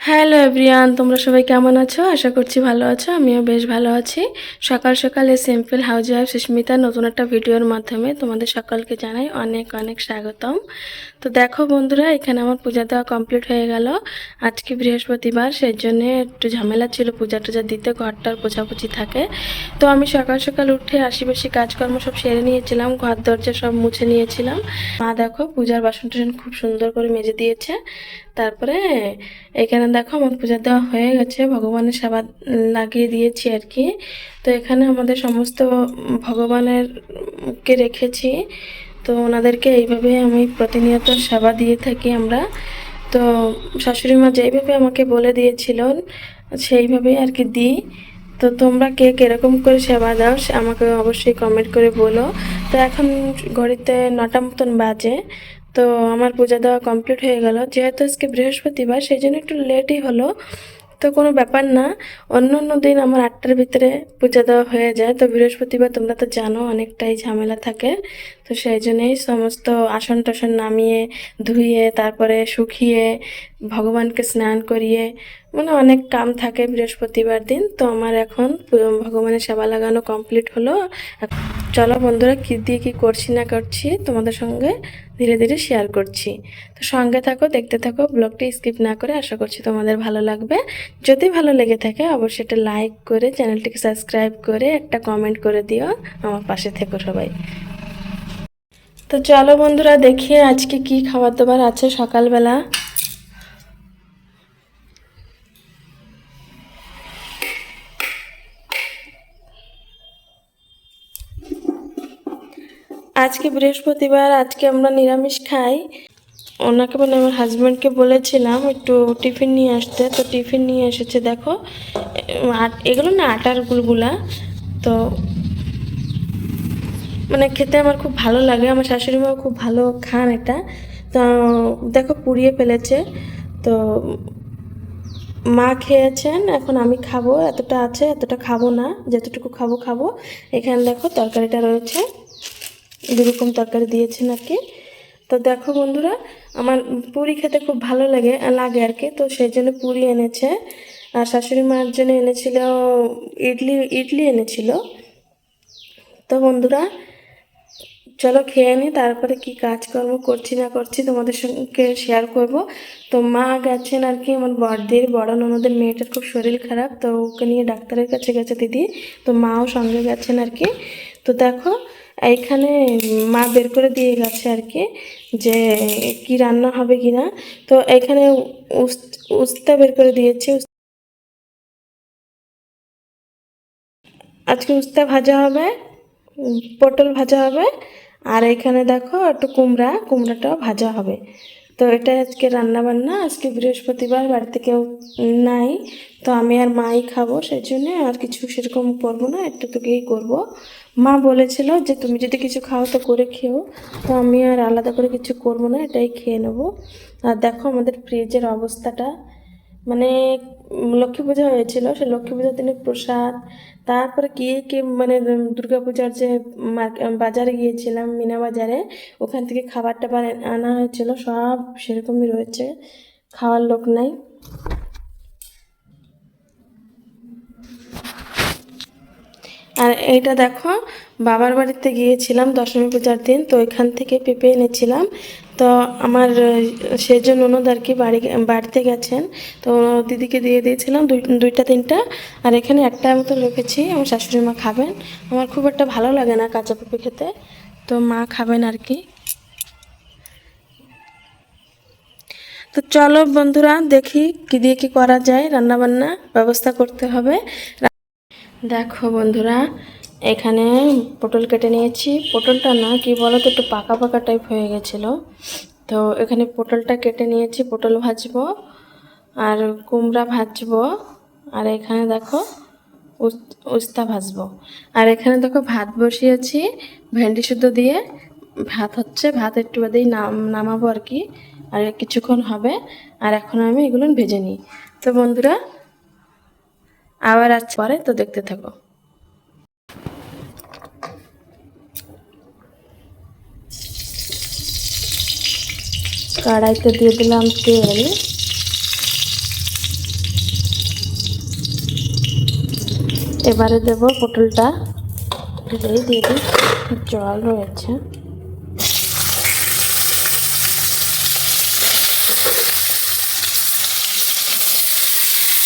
Hello everyone, তোমরা সবাই কেমন আছো? আশা করছি ভালো আছো, আমিও বেশ ভালো আছি। সকাল সকালে সিম্পল হাউস ওয়াইফ সুস্মিতার নতুন একটা ভিডিওর মাধ্যমে তোমাদের সকলকে জানাই অনেক অনেক স্বাগতম। তো দেখো বন্ধুরা, এখানে আমার পূজা দেওয়া কমপ্লিট হয়ে গেল। আজকে বৃহস্পতিবার সেই জন্য একটু ঝামেলা ছিল, পূজা টুজা দিতে, ঘরটার পোছাপুছি থাকে। তো আমি সকাল সকাল উঠে আশিপাশি কাজকর্ম সব সেরে নিয়েছিলাম, ঘর দরজা সব মুছে নিয়েছিলাম। মা দেখো, পূজার বাসন টাসন খুব সুন্দর করে মেজে দিয়েছে। তারপরে এখানে দেখো আমার পূজা দেওয়া হয়ে গেছে, ভগবানের সেবা লাগিয়ে দিয়েছি আর কি। তো এখানে আমাদের সমস্ত ভগবানের কে রেখেছি। তো ওনাদেরকে এইভাবে আমি প্রতিনিয়ত সেবা দিয়ে থাকি আমরা। তো শাশুড়ি মা যেইভাবে আমাকে বলে দিয়েছিলেন, সেইভাবেই আর কি দিই। তো তোমরা কে কীরকম করে সেবা দাও আমাকে অবশ্যই কমেন্ট করে বলো। তো এখন ঘড়িতে নটা মতন বাজে। তো আমার পূজা দেওয়া কমপ্লিট হয়ে গেল। যেহেতু আজকে বৃহস্পতিবার, সেই জন্য একটু লেটই হলো। তো কোনো ব্যাপার না, অন্য অন্য দিন আমার আটটার ভিতরে পূজা দেওয়া হয়ে যায়। তো বৃহস্পতিবার তোমরা তো জানো, অনেকটাই ঝামেলা থাকে। তো সেই জন্যই সমস্ত আসন টাসন নামিয়ে, ধুয়ে, তারপরে শুকিয়ে, ভগবানকে স্নান করিয়ে মানে অনেক কাম থাকে বৃহস্পতিবার দিন, তো আমার এখন ভগবানের সেবা লাগানো কমপ্লিট হলো। চলো বন্ধুরা, কী দিয়ে কী করছি না করছি তোমাদের সঙ্গে ধীরে ধীরে শেয়ার করছি। তো সঙ্গে থাকো, দেখতে থাকো ব্লগটি স্কিপ না করে আশা করছি তোমাদের ভালো লাগবে। যদি ভালো লেগে থাকে, অবশ্যই একটা লাইক করে চ্যানেলটিকে সাবস্ক্রাইব করে একটা কমেন্ট করে দিও, আমার পাশে থেকো সবাই। তো চলো বন্ধুরা দেখি আজকে কি খাবার দাবার আছে সকালবেলা। আজকে বৃহস্পতিবার, আজকে আমরা নিরামিষ খাই। ওনাকে মানে আমার হাজব্যান্ডকে বলেছিলাম একটু টিফিন নিয়ে আসতে, তো টিফিন নিয়ে এসেছে দেখো। এগুলো না আটার গুলগুলা। তো মানে খেতে আমার খুব ভালো লাগে, আমার শাশুড়ি মাও খুব ভালো খান এটা। তো, দেখো পুড়িয়ে ফেলেছে, তো মা খেয়েছেন, এখন আমি খাব, এতটা আছে, এতটা খাব না, যতটুকু খাব খাব। এখানে দেখো তরকারিটা রয়েছে, দুরকম তরকারি দিয়েছেন আর কি তো দেখো বন্ধুরা, আমার পুরি খেতে খুব ভালো লাগে লাগে আর কি, তো সেই জন্য পুরি এনেছে। আর শাশুড়ি মার জন্য এনেছিল, ইডলি ইডলি এনেছিল। তো বন্ধুরা চলো খেয়ে নিই তারপরে কি কাজকর্ম করছি না করছি তোমাদের সঙ্গে শেয়ার করব। তো মা গেছেন আর কি আমার বড়দের বড় ননদের মেয়েটার খুব শরীর খারাপ, তো ওকে নিয়ে ডাক্তারের কাছে গেছে দিদি, তো মাও সঙ্গে গেছেন আর কি। তো দেখো, এইখানে মা বের করে দিয়ে গেছে আর কি যে কি রান্না হবে কি না। তো এখানে উস- উস্তা বের করে দিয়েছে আজকে উস্তা ভাজা হবে পটল ভাজা হবে আর এখানে দেখো একটু কুমড়া, কুমড়াটাও ভাজা হবে। তো এটা আজকে রান্না বান্না আজকে বৃহস্পতিবার, বাড়িতে কেউ নাই, তো আমি আর মাই খাব, সেই জন্যে আর কিছু সেরকম করব না একটু তোকেই করব। মা বলেছিল যে, তুমি যদি কিছু খাও তো করে খেও। তো আমি আর আলাদা করে কিছু করব না, এটাই খেয়ে নেব। আর দেখো আমাদের ফ্রিজের অবস্থাটা। মানে লক্ষ্মী পূজা হয়েছিল, সে লক্ষ্মী পূজার দিনে প্রসাদ, তারপরে কি কি মানে দুর্গা পূজার যে বাজারে গিয়েছিলাম, মিনা বাজারে, ওখান থেকে খাবার টাবার আনা হয়েছিল, সব সেরকমই রয়েছে, খাওয়ার লোক নাই। আর এইটা দেখো, বাবার বাড়িতে গিয়েছিলাম দশমী পূজার দিন, তো ওইখান থেকে পেঁপে এনেছিলাম তো আমার আহ, সেজন ননদ আর কি বাড়ি বাড়িতে গেছেন। তো দিদিকে দিয়ে দিয়েছিলাম দুই দুইটা তিনটা। আর এখানে একটা মতো রেখেছি আমার শাশুড়ি মা খাবেন। আমার খুব একটা ভালো লাগে না কাঁচা পেঁপে খেতে। তো মা খাবেন আর কি। তো চলো বন্ধুরা দেখি কি দিয়ে কি করা যায়। রান্না বান্না ব্যবস্থা করতে হবে। দেখো বন্ধুরা এখানে পটল কেটে নিয়েছি। পটলটা না, কি বলো তো একটু পাকা পাকা টাইপ হয়ে গেছিল। তো এখানে পটলটা কেটে নিয়েছি, পটল ভাজবো আর কুমড়া ভাজবো। আর এখানে দেখো উস্তা ভাজবো। আর এখানে দেখো, ভাত বসিয়েছি ভেন্ডি শুদ্ধ দিয়ে। ভাত হচ্ছে, ভাত একটু বাদেই নাম, নামাবো আর কি। আর কিছুক্ষণ হবে, আর এখন আমি এগুলো ভেজে নিই। তো বন্ধুরা, আবার আজ পরে তো দেখতে থাকো। কড়াইতে দিয়ে দিলাম তেল। এবারে দেব পটলটা। ঢেলেই দিয়ে দিই জল রয়েছে।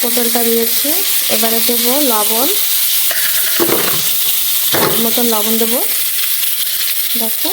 পটলটা দিয়েছি, এবারে দেব লবণ। মতন লবণ দেবো। দেখো।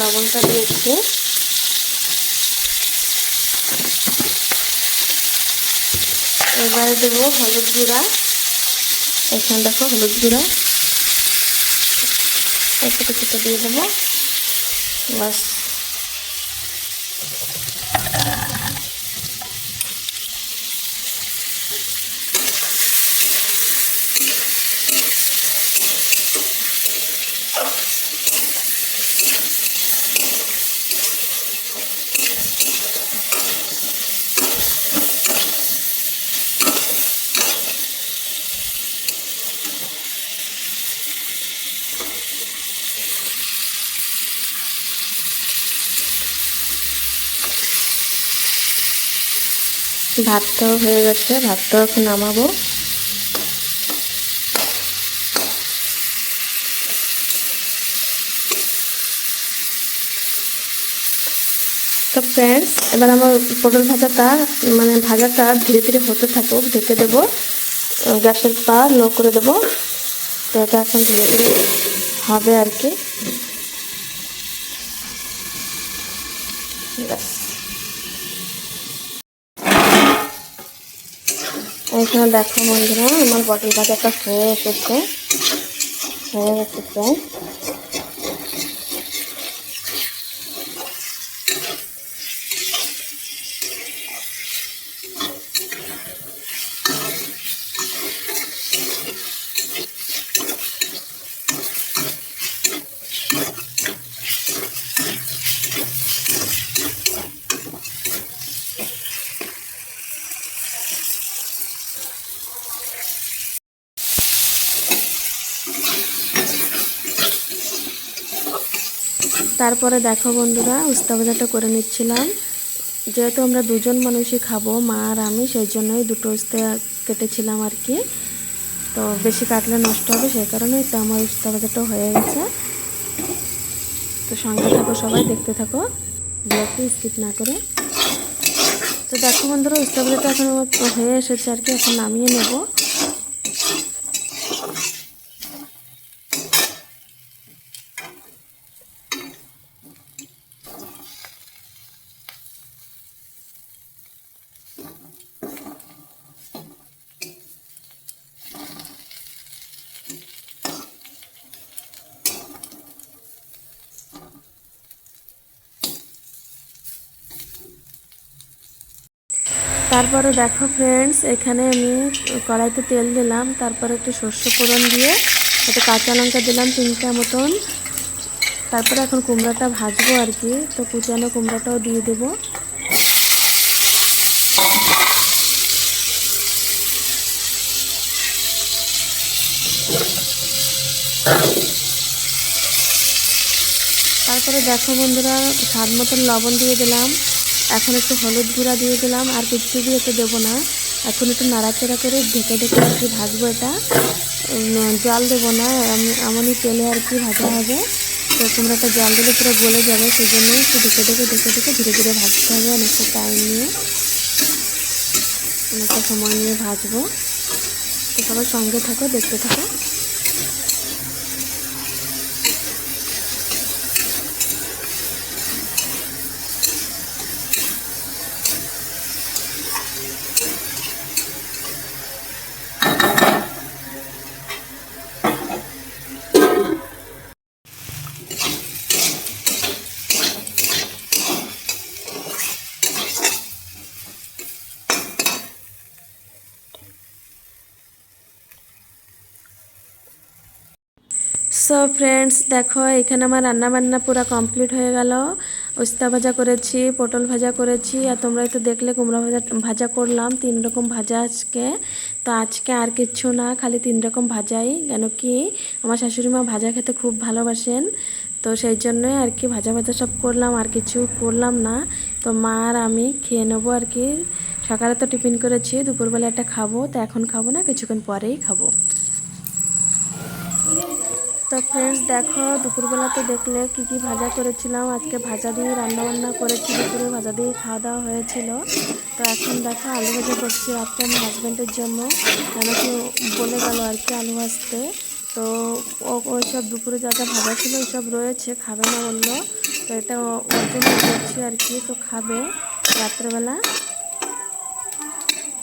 লবণটা দিয়েছি। এবারে দেবো হলুদ গুঁড়া। এখানে দেখো হলুদ গুঁড়া। একটু দিয়ে দেবো। বাস ভাতটাও হয়ে গেছে, ভাতটাও এখন নামাবো। তো ফ্রেন্ডস এবার আমার পটল ভাজাটা মানে ভাজাটা ধীরে ধীরে হতে থাকুক, ঢেকে দেবো। গ্যাসের পা লো করে দেবো। তো এটা এখন ধীরে ধীরে হবে আর কি। ব্যাস। এখানে দেখো বন্ধুরা আমার বটল একটা হয়ে এসেছে। হয়ে গেছে তারপরে দেখো বন্ধুরা উস্তা ভাজাটা করে নিচ্ছিলাম। যেহেতু আমরা দুজন মানুষই খাব, মা আর আমি, সেই জন্যই দুটো উস্তা কেটেছিলাম আর কি। তো বেশি কাটলে নষ্ট হবে, সেই কারণেই তো আমার উস্তা ভাজাটাও হয়ে গেছে। তো সঙ্গে থাকো সবাই, দেখতে থাকো। ব্লগটি স্কিপ না করে। তো দেখো বন্ধুরা উস্তা ভাজাটা এখন হয়ে এসেছে আর কি, এখন নামিয়ে নেব। তারপরে দেখো ফ্রেন্ডস এখানে আমি কড়াইতে তেল দিলাম, তারপরে একটু শস্য ফোড়ন দিয়ে একটু কাঁচা লঙ্কা দিলাম তিনটা মতন। তারপরে এখন কুমড়াটা ভাজবো আর কি, তো কুচানো কুমড়াটাও দিয়ে দেবো। তারপরে দেখো বন্ধুরা, স্বাদ মতন লবণ দিয়ে দিলাম। এখন একটু হলুদ গুঁড়া দিয়ে দিলাম, আর কিছু দিয়ে একটু দেবো না। এখন একটু নাড়াচাড়া করে ঢেকে ঢেকে আর কি ভাজবো এটা। জল দেবো না এমনই তেলে আর কি ভাজা হবে। তো তোমরা একটা জল দিলে পুরো গলে যাবে সেই জন্য একটু ঢেকে ঢেকে ঢেকে ঢেকে ধীরে ধীরে ভাজতে হবে অনেকটা টাইম নিয়ে। অনেকটা সময় নিয়ে ভাজবো। তো সবাই সঙ্গে থাকো, দেখতে থাকো। সো ফ্রেন্ডস দেখো, এখানে আমার রান্না বান্না পুরো কমপ্লিট হয়ে গেল। উস্তা ভাজা করেছি, পটল ভাজা করেছি, আর তোমরা তো দেখলে কুমড়া ভাজা ভাজা করলাম, তিন রকম ভাজা আজকে। তো আজকে আর কিচ্ছু না, খালি তিন রকম ভাজাই, কেন কি আমার শাশুড়ি মা ভাজা খেতে খুব ভালোবাসেন। তো সেই জন্যই আর কি ভাজা ভাজা সব করলাম, আর কিছু করলাম না। তো মা আর আমি খেয়ে নেব আর কি। সকালে তো টিফিন করেছি, দুপুরবেলা একটা খাব, তো এখন খাব না, কিছুক্ষণ পরেই খাব। তো ফ্রেন্ডস দেখো, দুপুরবেলা তো দেখলে কি কি ভাজা করেছিলাম। আজকে ভাজা দিয়ে রান্না বান্না করেছি, দুপুরে ভাজা দিয়ে খাওয়া দাওয়া হয়েছিল। তো এখন দেখো, আলু ভাজা করছি রাত্রে আমার হাজব্যান্ডের জন্য। কেন কি বলে গেল আর কি আলু ভাজতে। তো ও, ওইসব দুপুরে যা যা ভাজা ছিল ওইসব রয়েছে, খাবে না বলল। তো এটা ওর জন্য করছি আর কি, তো খাবে রাত্রেবেলা।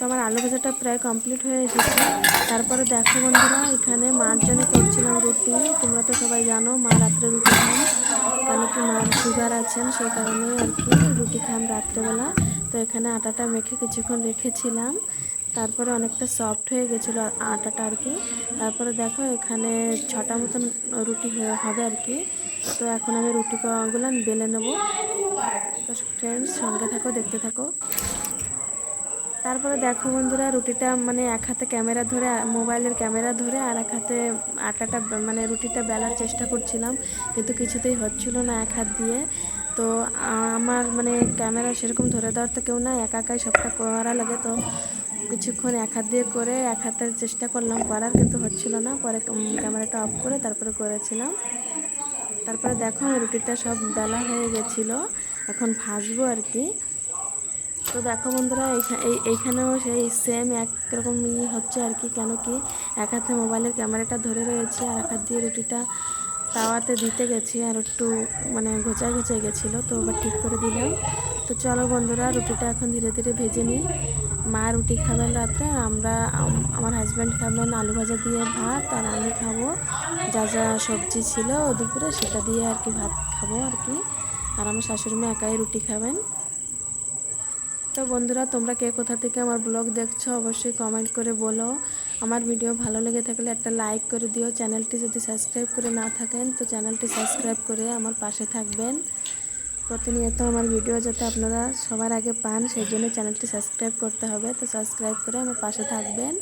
তো আমার আলু ভাজাটা প্রায় কমপ্লিট হয়ে এসেছে। তারপরে দেখো বন্ধুরা, এখানে মার জন্য করছিলাম রুটি। তোমরা তো সবাই জানো, মা রাত্রে রুটি খান। কেন কি মার সুগার আছেন সেই কারণে আর কি রুটি খান রাত্রেবেলা। তো এখানে আটাটা মেখে কিছুক্ষণ রেখেছিলাম। তারপরে অনেকটা সফট হয়ে গেছিল আটাটা আর কি। তারপরে দেখো, এখানে ছটা মতন রুটি হবে আর কি। তো এখন আমি রুটিগুলো বেলে নেব। তো ফ্রেন্ডস সঙ্গে থাকো, দেখতে থাকো। তারপরে দেখো বন্ধুরা, রুটিটা মানে এক হাতে ক্যামেরা ধরে, মোবাইলের ক্যামেরা ধরে আর এক হাতে আটাটা মানে রুটিটা বেলার চেষ্টা করছিলাম, কিন্তু কিছুতেই হচ্ছিল না এক হাত দিয়ে। তো আমার মানে ক্যামেরা সেরকম ধরে দেওয়ার তো কেউ না একা একাই সবটা করা লাগে। তো কিছুক্ষণ এক হাত দিয়ে করে এক হাতের চেষ্টা করলাম, করার কিন্তু হচ্ছিল না। পরে ক্যামেরাটা অফ করে তারপরে করেছিলাম। তারপরে দেখো রুটিটা সব বেলা হয়ে গেছিল, এখন ভাজবো আর কি। তো দেখো বন্ধুরা, এইখা- এই, এইখানেও সেই সেম একরকমই হচ্ছে আর কি, কেন কি এক হাতে মোবাইলের ক্যামেরাটা ধরে রয়েছে আর এক হাত দিয়ে রুটিটা তাওয়াতে দিতে গেছি আর একটু মানে ঘোচা ঘোচায় গেছিল, তো এবার ঠিক করে দিলাম। তো চলো বন্ধুরা, রুটিটা এখন ধীরে ধীরে ভেজে নিই। মা রুটি খাবেন রাত্রে আমরা আমার হাজব্যান্ড খাবেন আলু ভাজা দিয়ে ভাত, আর আমি খাব যা যা সবজি ছিল দুপুরে সেটা দিয়ে আর কি ভাত খাব আর কি। আর আমার শাশুড়ি মা একাই রুটি খাবেন। তো বন্ধুরা, তোমরা কে কোথা থেকে আমার ব্লগ দেখছ অবশ্যই কমেন্ট করে বলো। আমার ভিডিও ভালো লেগে থাকলে একটা লাইক করে দিও। চ্যানেলটি যদি সাবস্ক্রাইব করে না থাকেন, তো চ্যানেলটি সাবস্ক্রাইব করে আমার পাশে থাকবেন। প্রতিনিয়ত আমার ভিডিও যাতে আপনারা সবার আগে পান, সেই জন্য চ্যানেলটি সাবস্ক্রাইব করতে হবে। তো সাবস্ক্রাইব করে আমার পাশে থাকবেন।